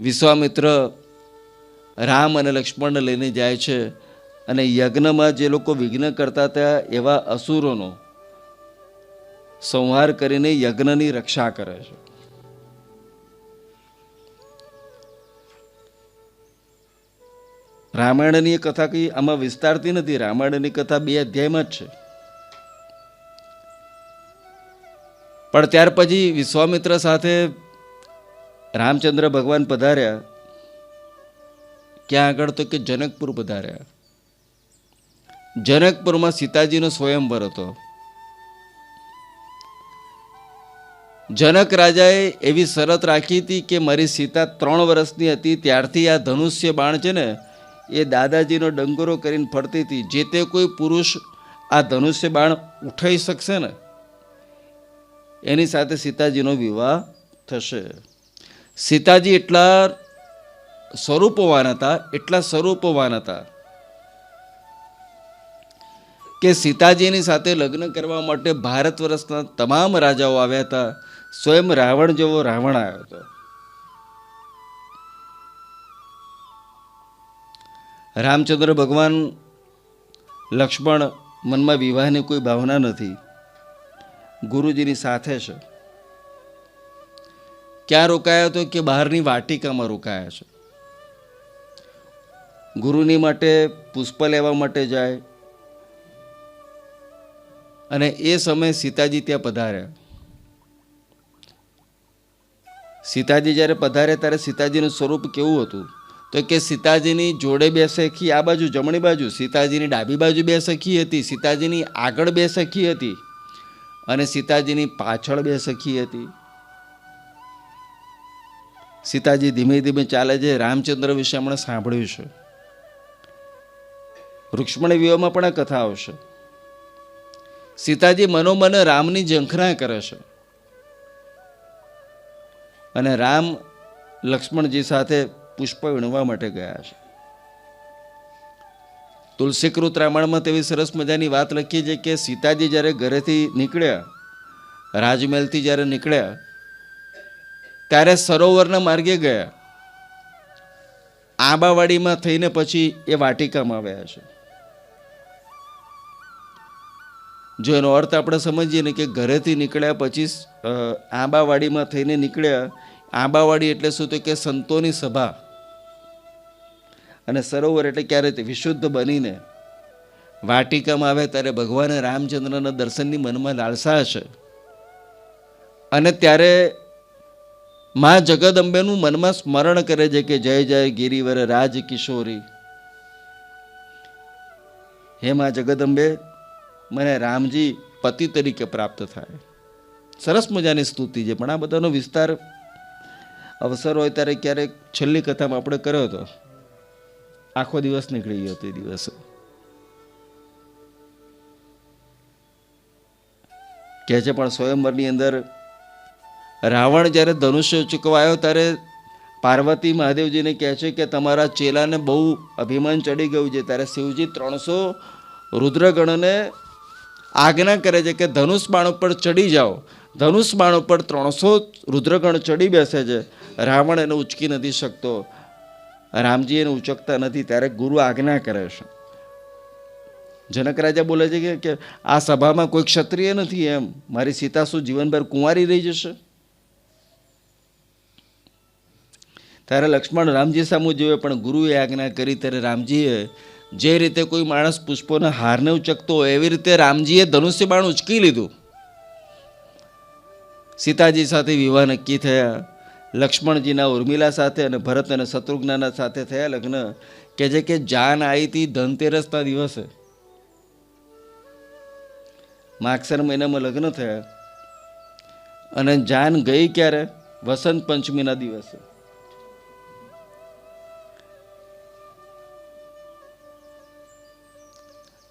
વિશ્વામિત્ર રામ અને લક્ષ્મણને લઈને જાય છે અને યજ્ઞમાં જે લોકો વિઘ્ન કરતા હતા એવા અસુરોનો સંહાર કરીને યજ્ઞની રક્ષા કરે છે. રામાયણની કથા કઈ આમાં વિસ્તારતી નથી. રામાયણની કથા બે અધ્યાયમાં જ છે. પણ ત્યાર પછી વિશ્વામિત્ર સાથે રામચંદ્ર ભગવાન પધાર્યા. ક્યાં આગળ તો કે જનકપુર પધાર્યા. જનકપુરમાં સીતાજીનો સ્વયંવર હતો. જનક રાજાએ એવી શરત રાખી હતી કે મારી સીતા ત્રણ વર્ષની હતી, ત્યારથી આ ધનુષ્ય બાણ છે ને, એ દાદાજીનો ડંગરો કરીને ફરતી હતી. જે તે કોઈ પુરુષ આ ધનુષ્ય બાણ ઉઠાઈ શકશે ને? એની સાથે સીતાજીનો વિવાહ થશે. સીતાજી એટલા સ્વરૂપવાન હતા, એટલા સ્વરૂપવાન હતા કે સીતાજીની સાથે લગ્ન કરવા માટે ભારત વર્ષના તમામ રાજાઓ આવ્યા હતા. સ્વયં રાવણ જેવો રાવણ આવ્યો હતો. રામચંદ્ર ભગવાન લક્ષ્મણ મનમાં વિવાહની કોઈ ભાવના નથી. ગુરુજીની સાથે છે. ક્યાં રોકાયા તો કે બહારની વાટિકામાં રોકાયા છે? ગુરુની માટે પુષ્પ લેવા માટે જાય. અને એ સમયે સીતાજી ત્યાં પધાર્યા. સીતાજી જ્યારે પધાર્યા ત્યારે સીતાજીનું સ્વરૂપ કેવું હતું? તો કે સીતાજીની જોડે બે સખી આ બાજુ, જમણી બાજુ, સીતાજીની ડાબી બાજુ બે સખી હતી, સીતાજીની આગળ બે સખી હતી અને સીતાજીની પાછળ બે સખી હતી. સીતાજી ધીમે ધીમે ચાલે છે. રામચંદ્ર વિશે હમણાં સાંભળ્યું છે. રૂક્ષ્મણી વિવાહમાં પણ આ કથા આવશે. સીતાજી મનોમન રામની ઝંખના કરે છે. અને રામ લક્ષ્મણજી સાથે પુષ્પ વીણવા માટે ગયા છે. તુલસીકૃત રામાયણમાં તેવી સરસ મજાની વાત લખી છે કે સીતાજી જ્યારે ઘરેથી નીકળ્યા, રાજમહેલથી જ્યારે નીકળ્યા ત્યારે સરોવરના માર્ગે ગયા. આંબાવાડીમાં થઈને પછી એ વાટિકામાં આવ્યા છે. જો એનો અર્થ આપણે સમજીએ ને કે ઘરેથી નીકળ્યા પછી આંબાવાડીમાં થઈને નીકળ્યા, આંબાવાડી એટલે શું તો કે સંતોની સભા. અને સરોવર એટલે ક્યારે વિશુદ્ધ બનીને વાટિકામાં આવે ત્યારે ભગવાન રામચંદ્રના દર્શનની મનમાં લાલસા છે અને ત્યારે મા જગદંબેનું મનમાં સ્મરણ કરે છે કે જય જય ગિરિવર રાજ કિશોરી. હે મા જગદંબે, મને રામજી પતિ તરીકે પ્રાપ્ત થાય. સરસ મજાની સ્તુતિ છે, પણ આ બધાનો વિસ્તાર અવસર હોય ત્યારે ક્યારેક છેલ્લી કથામાં આપણે કર્યો હતો. આખો દિવસ નીકળી ગયો તે દિવસ. કહે છે, પણ સ્વયંવરની અંદર રાવણ જ્યારે ધનુષ્ય ચૂકવાયો ત્યારે પાર્વતી મહાદેવજીને કહે છે કે તમારા ચેલાને બહુ અભિમાન ચડી ગયું છે. ત્યારે શિવજી ત્રણસો રુદ્રગણને આજ્ઞા કરે છે કે ધનુષ બાણ ઉપર ચડી જાઓ. ધનુષ બાણ ઉપર ત્રણસો રુદ્રગણ ચડી બેસે છે. રાવણ એને ઉચકી નથી શકતો. રામજી એને ઉચકતા નથી. ત્યારે ગુરુ આજ્ઞા કરે છે. જનક રાજા બોલે છે કે- આ સભામાં કોઈ ક્ષત્રિય નથી એમ. મારી સીતા શું જીવનભર કુંવારી રહી જશે? ત્યારે લક્ષ્મણ રામજી સામું જોયે પણ ગુરુએ આજ્ઞા કરી ત્યારે રામજીએ, જે રીતે કોઈ માણસ પુષ્પોના હારને ઉચકતો હોય, એવી રીતે રામજીએ ધનુષ્ય બાણ ઉચકી લીધું. સીતાજી સાથે વિવાહ નક્કી થયા. લક્ષ્મણજીના ઉર્મિલા સાથે અને ભરત અને શત્રુઘ્નના સાથે થયા લગ્ન, કે જે કે જાન આવી હતી ધનતેરસના દિવસે. માગસર મહિનામાં લગ્ન થયા. અને જાન ગઈ ક્યારે? વસંત પંચમીના દિવસે.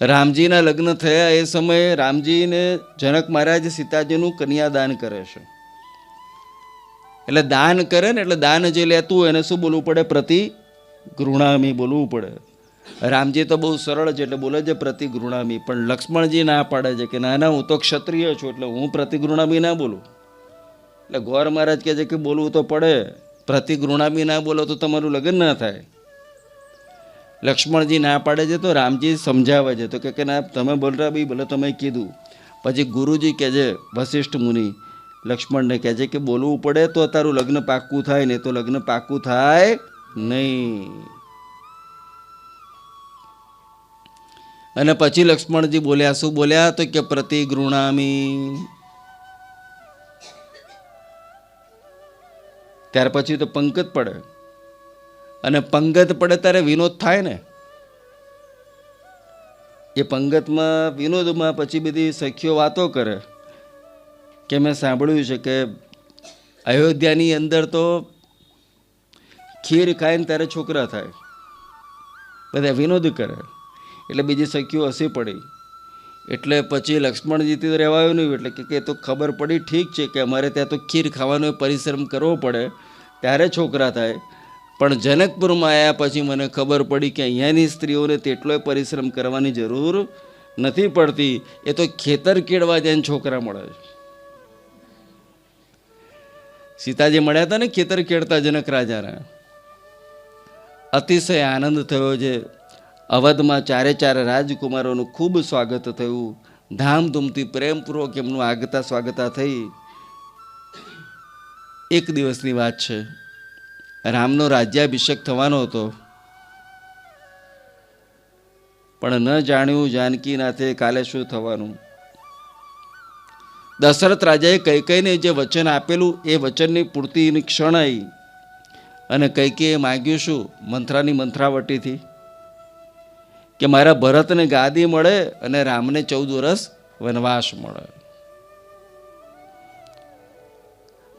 રામજીના લગ્ન થયા એ સમયે રામજીને જનક મહારાજ સીતાજીનું કન્યાદાન કરે છે. એટલે દાન કરે ને એટલે દાન જે લેતું હોય એને શું બોલવું પડે? પ્રતિ ગૃણામી બોલવું પડે. રામજી તો બહુ સરળ છે એટલે બોલે છે પ્રતિ ગૃણામી. પણ લક્ષ્મણજી ના પાડે છે કે ના ના, હું તો ક્ષત્રિય છું એટલે હું પ્રતિ ગૃણામી ના બોલું. એટલે ગોર મહારાજ કહે છે કે બોલવું તો પડે. પ્રતિ ગૃણામી ના બોલો તો તમારું લગ્ન ના થાય. લક્ષ્મણજી ના પાડે છે તો રામજી સમજાવે છે. તો કે ના, તમે બોલરા બી ભલે તમે કીધું. પછી ગુરુજી કહે છે વશિષ્ઠ મુનિ, લક્ષ્મણને કહે છે કે બોલવું પડે તો તારું લગ્ન પાક્કું થાય, નહીં તો લગ્ન પાક્કું થાય નહીં. અને પછી લક્ષ્મણજી બોલ્યા, શું બોલ્યા? તો કે પ્રતિ ગૃણામી. ત્યાર પછી તો પંકજ પડે. અને પંગત પડે ત્યારે વિનોદ થાય ને? એ પંગતમાં વિનોદમાં પછી બધી સખીઓ વાતો કરે. કે મેં સાંભળ્યું છે કે અયોધ્યાની અંદર તો ખીર ખાઈને ત્યારે છોકરા થાય. બધા વિનોદ કરે. એટલે બીજી સખીઓ હસી પડી. એટલે પછી લક્ષ્મણજીથી તો રહેવાયું નહીં. એટલે કે તો ખબર પડી ઠીક છે કે અમારે ત્યાં તો ખીર ખાવાનો પરિશ્રમ કરવો પડે. ત્યારે છોકરા થાય. પણ જનકપુરમાં આવ્યા પછી મને ખબર પડી કે અહીંયાની સ્ત્રીઓને તેટલોય પરિશ્રમ કરવાની જરૂર નથી પડતી. એ તો ખેતર કેળવા જઈને છોકરા મળે છે. સીતાજી મળ્યા હતા ને ખેતર કેળતા જનક રાજાને. અતિશય આનંદ થયો છે અવધમાં ચારે ચાર રાજકુમારોનું ખૂબ સ્વાગત થયું. ધામધૂમથી પ્રેમપૂર્વક એમનું આગતા સ્વાગતા થઈ. એક દિવસની વાત છે. રામનો રાજ્યાભિષેક થવાનો હતો. પણ ન જાણ્યું જાનકીનાથે કાલે શું થવાનું. દશરથ રાજાએ કૈકઈને જે વચન આપેલું એ વચનની પૂર્તિની ક્ષણ આવી અને કૈકેયે માગ્યું શું મંથરાની મંથરાવટીથી કે મારા ભરતને ગાદી મળે અને રામને ચૌદ વર્ષ વનવાસ મળે.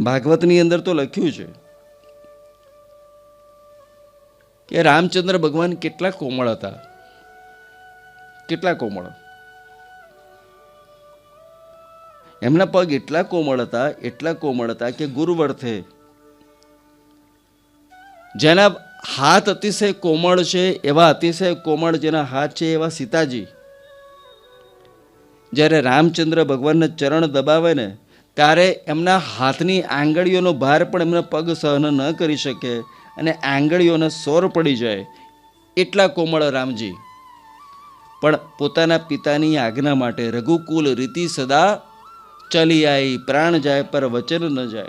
ભાગવતની અંદર તો લખ્યું છે કે રામચંદ્ર ભગવાન કેટલા કોમળ હતા. કેટલા કોમળ. એમના પગ એટલા કોમળ હતા, એટલા કોમળ હતા કે ગુરુવર્થે. જેના હાથ અતિશય કોમળ છે, એવા અતિશય કોમળ જેના હાથ છે એવા સીતાજી. જ્યારે રામચંદ્ર ભગવાનના ચરણ દબાવે ને, ત્યારે એમના હાથની આંગળીઓનો ભાર પણ એમના પગ સહન ન કરી શકે અને આંગળીઓને સોર પડી જાય એટલા કોમળ રામજી. પણ પોતાના પિતાની આજ્ઞા માટે રઘુકુલ રીતિ સદા ચલી આવી પ્રાણ જાય પર વચન ન જાય.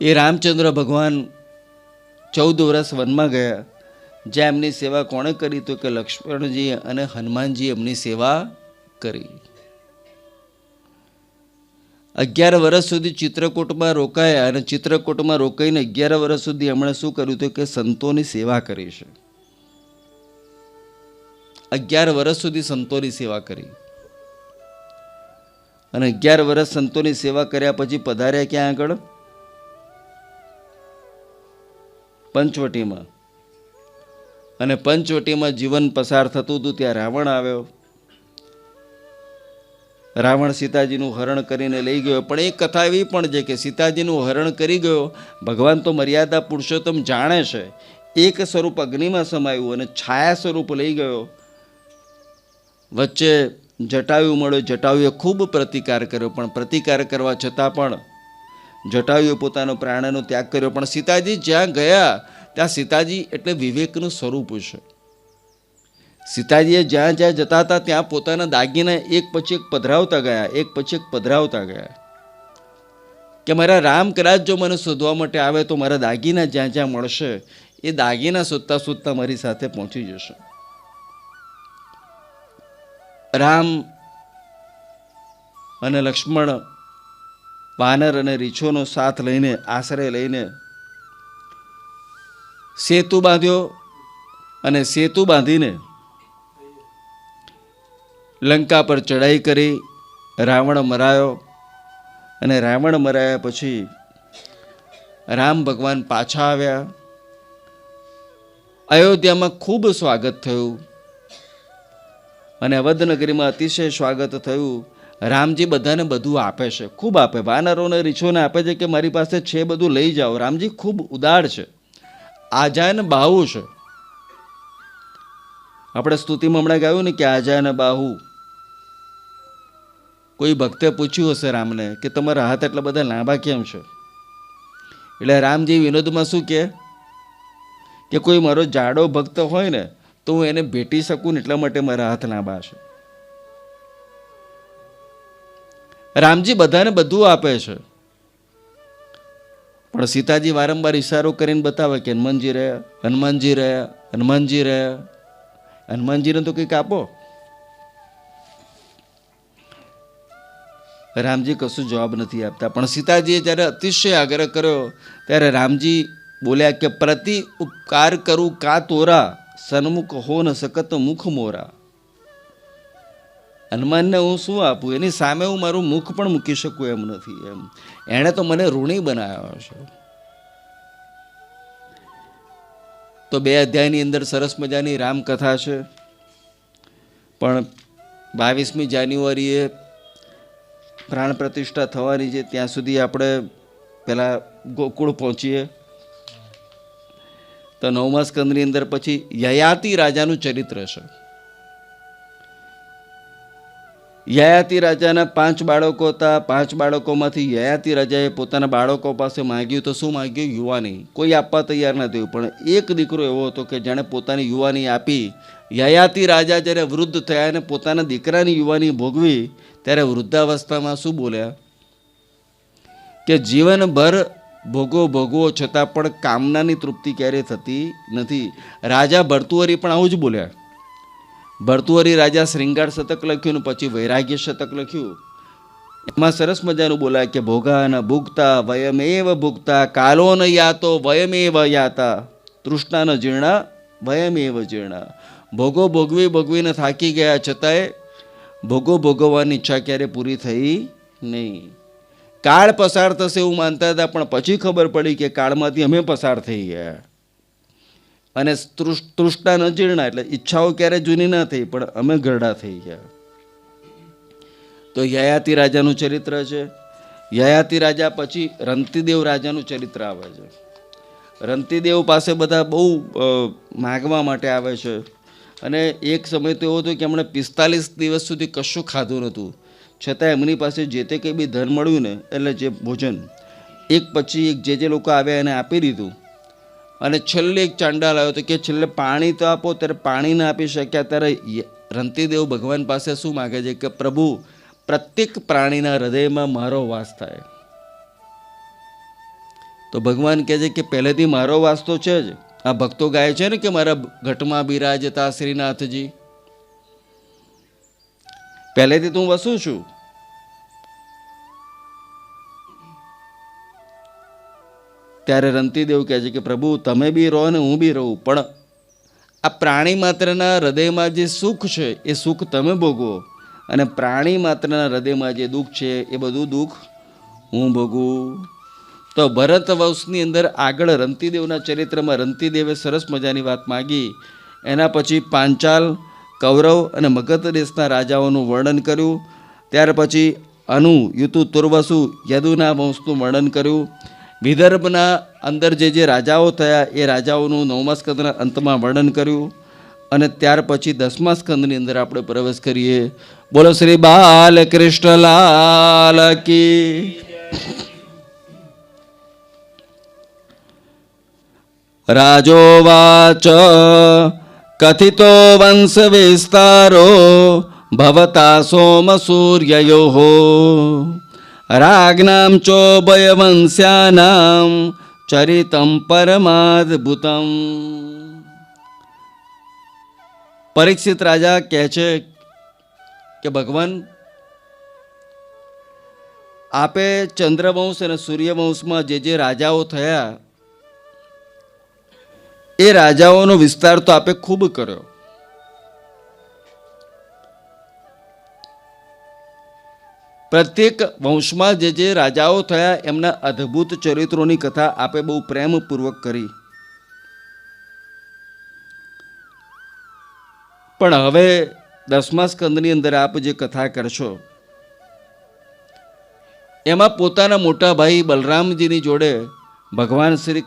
એ રામચંદ્ર ભગવાન ચૌદ વર્ષ વનમાં ગયા. જ્યાં એમની સેવા કોણે કરી તો કે લક્ષ્મણજી અને હનુમાનજી એમની સેવા કરી. અગિયાર વર્ષ સુધી ચિત્રકૂટમાં રોકાયા અને ચિત્રકૂટમાં રોકાઈને અગિયાર વર્ષ સુધી એમણે શું કર્યું હતું કે સંતોની સેવા કરી છે. અગિયાર વર્ષ સુધી સંતોની સેવા કરી. અને અગિયાર વર્ષ સંતોની સેવા કર્યા પછી પધાર્યા ક્યાં આગળ? પંચવટીમાં. અને પંચવટીમાં જીવન પસાર થતું હતું, ત્યાં રાવણ આવ્યો. રાવણ સીતાજીનું હરણ કરીને લઈ ગયો. પણ એ કથા એવી પણ છે કે સીતાજીનું હરણ કરી ગયો, ભગવાન તો મર્યાદા પુરુષોત્તમ જાણે છે. એક સ્વરૂપ અગ્નિમાં સમાયું અને છાયા સ્વરૂપ લઈ ગયો. વચ્ચે જટાયુ મળ્યો. જટાયુએ ખૂબ પ્રતિકાર કર્યો, પણ પ્રતિકાર કરવા છતાં પણ જટાયુએ પોતાનો પ્રાણનો ત્યાગ કર્યો. પણ સીતાજી જ્યાં ગયા, ત્યાં સીતાજી એટલે વિવેકનું સ્વરૂપ છે. સીતાજીએ જ્યાં જ્યાં જતા હતા, ત્યાં પોતાના દાગીના એક પછી એક પધરાવતા ગયા, એક પછી એક પધરાવતા ગયા. કે મારા રામ કદાચ જો મને શોધવા માટે આવે તો મારા દાગીના જ્યાં જ્યાં મળશે, એ દાગીના શોધતા શોધતા મારી સાથે પહોંચી જશે. રામ અને લક્ષ્મણ, વાનર અને રીછોનો સાથ લઈને, આશરે લઈને સેતુ બાંધ્યો અને સેતુ બાંધીને લંકા પર ચડાઈ કરી, રાવણ મરાયો અને રાવણ મરાયા પછી રામ ભગવાન પાછા આવ્યા. અયોધ્યામાં ખૂબ સ્વાગત થયું અને અવધનગરીમાં અતિશય સ્વાગત થયું. રામજી બધાને બધું આપે છે, ખૂબ આપે. વાનરોને રીછોને આપે છે કે મારી પાસે છે બધું લઈ જાઓ. રામજી ખૂબ ઉદાર છે, આજાન બાહુ છે. આપણે સ્તુતિમાં હમણાં ગાયું ને કે આજાન બાહુ. કોઈ ભક્તે પૂછ્યું હશે રામને કે તમારા હાથ એટલા બધા લાંબા કેમ છે? એટલે રામજી વિનોદમાં શું કહે કે કોઈ મારો જાડો ભક્ત હોય ને, તો હું એને ભેટી શકું ને એટલા માટે મારા હાથ લાંબા છે. રામજી બધાને બધું આપે છે. પણ સીતાજી વારંવાર ઈશારો કરીને બતાવે કે, હનુમાનજી રહ્યા હનુમાનજી રહ્યા હનુમાનજી રહ્યા, હનુમાનજીને તો કંઈક આપો. રામજી કશું જવાબ નથી આપતા. પણ સીતાજીએ જ્યારે અતિશય આગ્રહ કર્યો, ત્યારે રામજી બોલ્યા કે, પ્રતિ ઉપકાર કરું કા તોરા? સન્મુખ હો ન સકત મુખ મોરા. હનુમાનને હું શું આપું? એની સામે હું મારું મુખ પણ મૂકી શકું એમ નથી એમ. એણે તો મને ઋણી બનાવ્યો છે તો બે અધ્યાયની અંદર સરસ મજાની રામકથા છે. પણ બાવીસમી જાન્યુઆરીએ પ્રાણ પ્રતિષ્ઠા થવાની છે, ત્યાં સુધી આપણે પહેલાં ગોકુળ પહોંચીએ. તો નવમા સ્કંદની અંદર પછી યયાતિ રાજાનું ચરિત્ર છે. યયાતિ રાજાના પાંચ બાળકો હતા. પાંચ બાળકોમાંથી યયાતિ રાજાએ પોતાના બાળકો પાસે માંગ્યું તો શું માંગ્યું? યુવાની. કોઈ આપવા તૈયાર ન થયું. પણ એક દીકરો એવો હતો કે જેણે પોતાની યુવાની આપી. યયાતિ રાજા જ્યારે વૃદ્ધ થયા અને પોતાના દીકરાની યુવાની ભોગવી ત્યારે વૃદ્ધાવસ્થામાં શું બોલ્યા? કે જીવનભર ભોગો ભોગવો છતાં પણ કામનાની તૃપ્તિ ક્યારેય થતી નથી? રાજા ભરતુહરી પણ આવું જ બોલ્યા. ભરતુહરી રાજા શ્રૃંગાર શતક લખ્યું ને પછી વૈરાગ્ય શતક લખ્યું. એમાં સરસ મજાનું બોલાય કે ભોગા ન ભૂગતા વયમેવ ભૂગતા, કાલો ન યાતો વયમેવ યાતા. તૃષ્ણા ન જીર્ણા વયમેવ જીર્ણા ભોગો ભોગવી ભોગવીને થાકી ગયા છતાંય ભોગો ભોગવવાની ઈચ્છા ક્યારે પૂરી થઈ નહીં. કાળ પસાર થશે એવું માનતા હતા, પણ પછી ખબર પડી કે કાળમાંથી અમે પસાર થઈ ગયા. અને તૃષ- તૃષ્ણા ન જીર્ણા એટલે ઈચ્છાઓ ક્યારે જૂની ના થઈ, પણ અમે ગરડા થઈ ગયા. તો યયાતિ રાજાનું ચરિત્ર છે. યયાતિ રાજા પછી રંતિદેવ રાજાનું ચરિત્ર આવે છે. રંતિદેવ પાસે બધા બહુ માગવા માટે આવે છે. અને એક સમય તો એવો હતો કે એમણે પિસ્તાલીસ દિવસ સુધી કશું ખાધું નહોતું. છતાં એમની પાસે જે તે કંઈ બી ધન મળ્યું ને, એટલે જે ભોજન, એક પછી એક જે જે લોકો આવ્યા એને આપી દીધું. અને છેલ્લે એક ચાંડાલ આવ્યો તો કે છેલ્લે પાણી તો આપો, ત્યારે પાણી ના આપી શક્યા ત્યારે રંતીદેવ ભગવાન પાસે શું માગે છે કે, પ્રભુ, પ્રત્યેક પ્રાણીના હૃદયમાં મારો વાસ થાય. તો ભગવાન કહે છે કે, પહેલેથી મારો વાસ તો છે જ. આ ભક્તો ગાય છે ને કે મારા ઘટમાં બિરાજતા શ્રીનાથજી? પહેલેથી તો હું વસું છું. ત્યારે રંતીદેવ કહે છે કે, પ્રભુ, તમે બી રહો ને હું બી રહું, પણ આ પ્રાણી માત્રના હૃદયમાં જે સુખ છે, એ સુખ તમે ભોગવો. અને પ્રાણી માત્રના હૃદયમાં જે દુઃખ છે, એ બધું દુઃખ હું ભોગવું. તો ભરત વંશની અંદર આગળ રંતીદેવના ચરિત્રમાં રંતીદેવે સરસ મજાની વાત માગી. એના પછી પાંચાલ, કૌરવ અને મગધ દેશના રાજાઓનું વર્ણન કર્યું. ત્યાર પછી અનુ, યુતુ, તુર્વસુ, યદુના વંશનું વર્ણન કર્યું. વિદર્ભના અંદર જે જે રાજાઓ થયા એ રાજાઓનું નવમા સ્કંદના અંતમાં વર્ણન કર્યું. અને ત્યાર પછી દસમા સ્કંદની અંદર આપણે પ્રવેશ કરીએ. બોલો શ્રી બાલકૃષ્ણલાલ કી. રાજોવાચ કથિતો વંશ વિસ્તારો, ભવતા સોમસૂર્યયો રાજ્ઞામ ચોભયવંશ્યાનામ ચરિતમ પરમાદ્ભુતમ. પરીક્ષિત રાજા કહે છે કે, ભગવાન, આપે ચંદ્રવંશ અને સૂર્યવંશમાં જે જે રાજાઓ થયા એ રાજાઓનો વિસ્તાર તો આપે ખૂબ કર્યો. પ્રત્યેક વંશમાં જે જે રાજાઓ થયા, એમના અદ્ભુત ચરિત્રોની કથા આપે બહુ પ્રેમપૂર્વક કરી. પણ હવે દસમા સ્કંદની અંદર આપ જે કથા કરશો, એમાં પોતાના મોટા ભાઈ બલરામજીની જોડે ભગવાન શ્રી